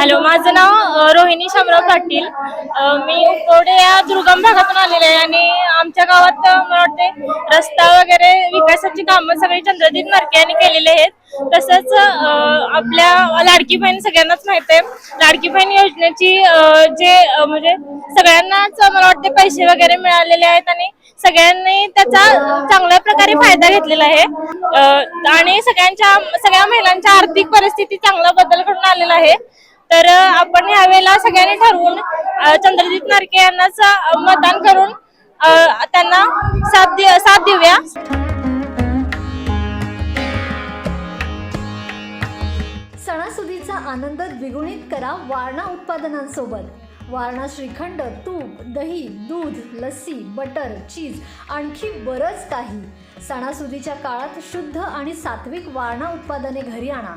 Hello माझं नाव रोहिणी शामराव पाटील. मी उकवडे या दुर्गम भागातून आलेले आहे आणि आमच्या गावात मला वाटते रस्ता वगैरे विकासाची कामं सगळी चंद्रदीप नरके यांनी केलेले आहेत. तसंच आपल्या लाडकी बहीण सगळ्यांनाच माहीत आहे. लाडकी बहीण योजनेची जे म्हणजे सगळ्यांनाच मला वाटते पैसे वगैरे मिळालेले आहेत आणि सगळ्यांनी त्याचा चांगल्या प्रकारे फायदा घेतलेला आहे. आणि सगळ्यांच्या सगळ्या महिलांच्या आर्थिक परिस्थिती चांगला बदल घडून आलेला आहे. तर आपण यावेळेला सगळ्यांनी ठरवून चंद्रजित नारके यांनाच मतदान करून त्यांना साथ दे साथ देऊया. सणासुदीचा आनंद द्विगुणित करा वारणा उत्पादनांसोबत. वारणा श्रीखंड तूप दही दूध लस्सी बटर चीज आणखी बरंच काही. सणासुदीच्या काळात शुद्ध आणि सात्विक वारणा उत्पादने घरी आणा.